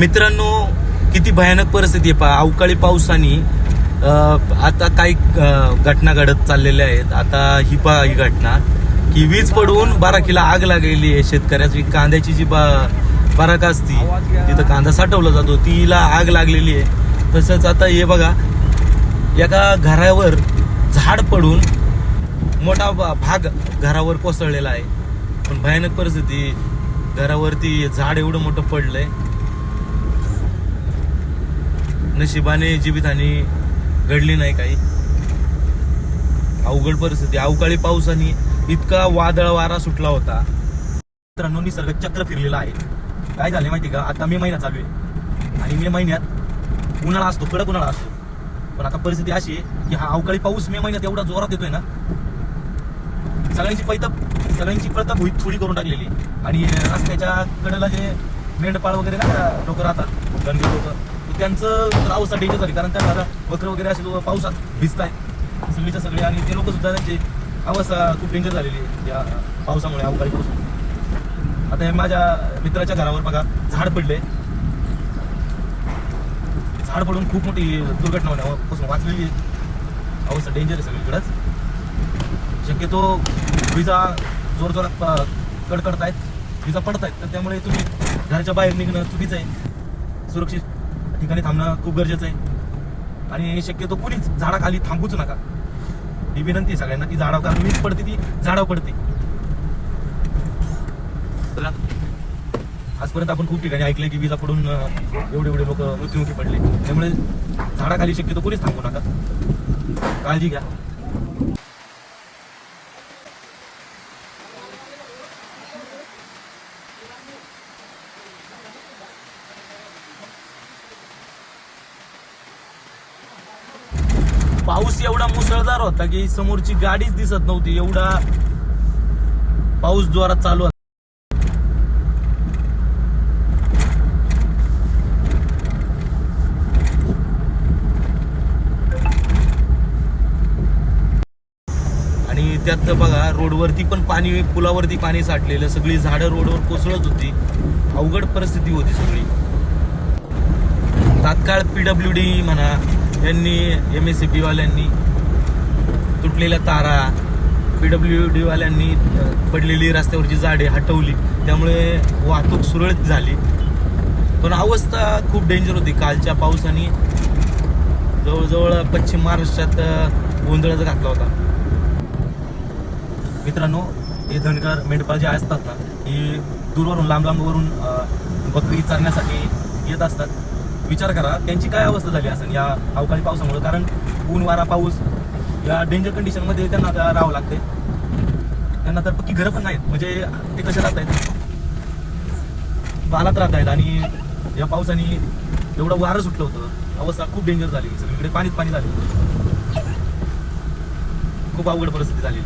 मित्रांनो किती भयानक परिस्थिती आहे पहा. अवकाळी पावसाने आता काही घटना घडत चाललेल्या आहेत. आता ही पा ही घटना की वीज पडून बाराकीला आग लागलेली आहे शेतकऱ्याची. कांद्याची जी बा बाराक असती तिथं कांदा साठवला जातो. तिला आग लागलेली आहे. तसंच आता हे बघा एका घरावर झाड पडून मोठा भाग घरावर कोसळलेला आहे. पण भयानक परिस्थिती घरावरती झाड एवढं मोठं पडलंय. नशिबाने जीवितहानी घडली नाही काही. अवघड परिस्थिती. अवकाळी पाऊस आणि इतका वादळ वारा सुटला होता. मित्रांनो निसर्ग चक्र फिरलेला आहे. काय झाले माहिती का? आता मे महिना चालू आहे. आणि मे महिन्यात उन्हाळा असतो कडक उन्हाळा असतो. पण आता परिस्थिती अशी आहे की हा अवकाळी पाऊस मे महिन्यात एवढा जोरात येतोय ना सगळ्यांची पैतप सगळ्यांची प्रताप होई थोडी करून टाकलेली. आणि रस्त्याच्या कडेला जे मेंढपाळ वगैरे ना लोक राहतात गणगीर लोक त्यांचं तर अवस्था डेंजर झाली. कारण त्या दादा वक्र वगैरे असे लोक पावसात भिजताय सगळीच्या सगळे आणि ते लोक सुद्धा त्यांची अवस्था खूप डेंजर झालेली आहे या पावसामुळे अवकाळी पाऊस आता हे माझ्या मित्राच्या घरावर बघा झाड पडले. झाड पडून खूप मोठी दुर्घटना होण्यापासून वाचलेली आहे. अवस्था डेंजर आहे सगळीकडंच. शक्यतो विजा जोर जोरात कडकडत आहेत विजा पडत आहेत तर त्यामुळे तुम्ही घराच्या बाहेर निघणं चुकीचं आहे. सुरक्षित ठिकाणी थांबणं खूप गरजेचं आहे. आणि शक्यतो कुणीच झाडाखाली थांबूच नका. ही विनंती आहे सगळ्यांना की झाडाव कारण वीज पडते ती झाडाव पडते. चला. आजपर्यंत आपण खूप ठिकाणी ऐकले की विजा पडून एवढे एवढे लोक मृत्युमुखी पडले. त्यामुळे झाडाखाली शक्यतो कुणीच थांबू नका. काळजी घ्या. पाऊस एवढा मुसळधार होता की समोरची गाडीच दिसत नव्हती. एवढा पाऊस जोरात चालू होता. आणि त्यात बघा रोडवरती पण पाणी पुलावरती पाणी साठलेलं. सगळी झाडं रोडवर कोसळत होती. अवघड परिस्थिती होती सगळी. तात्काळ पीडब्ल्यू डी म्हणा यांनी एम एस सी पीवाल्यांनी तुटलेल्या तारा पी डब्ल्यू डीवाल्यांनी पडलेली रस्त्यावरची झाडे हटवली. त्यामुळे वाहतूक सुरळीत झाली. पण अवस्था खूप डेंजर होती. कालच्या पावसाने जवळजवळ पश्चिम महाराष्ट्रात गोंधळाचा गोंधळच घातला होता. मित्रांनो हे धनगर मेंढपाळ जे असतात ना ही दूरवरून लांब लांबवरून बकरी चरण्यासाठी येत असतात. विचार करा त्यांची काय अवस्था झाली असेल या अवकाळी पावसामुळे? कारण ऊन वारा पाऊस या डेंजर कंडिशनमध्ये त्यांना आता राहावं लागते त्यांना तर पक्की घरं पण नाहीत. म्हणजे ते कसे राहत आहेत बालात राहत आहेत आणि या पावसाने एवढं वारं सुटलं होतं. अवस्था खूप डेंजर झाली. सगळीकडे पाणीच पाणी झाली. खूप अवघड परिस्थिती झाली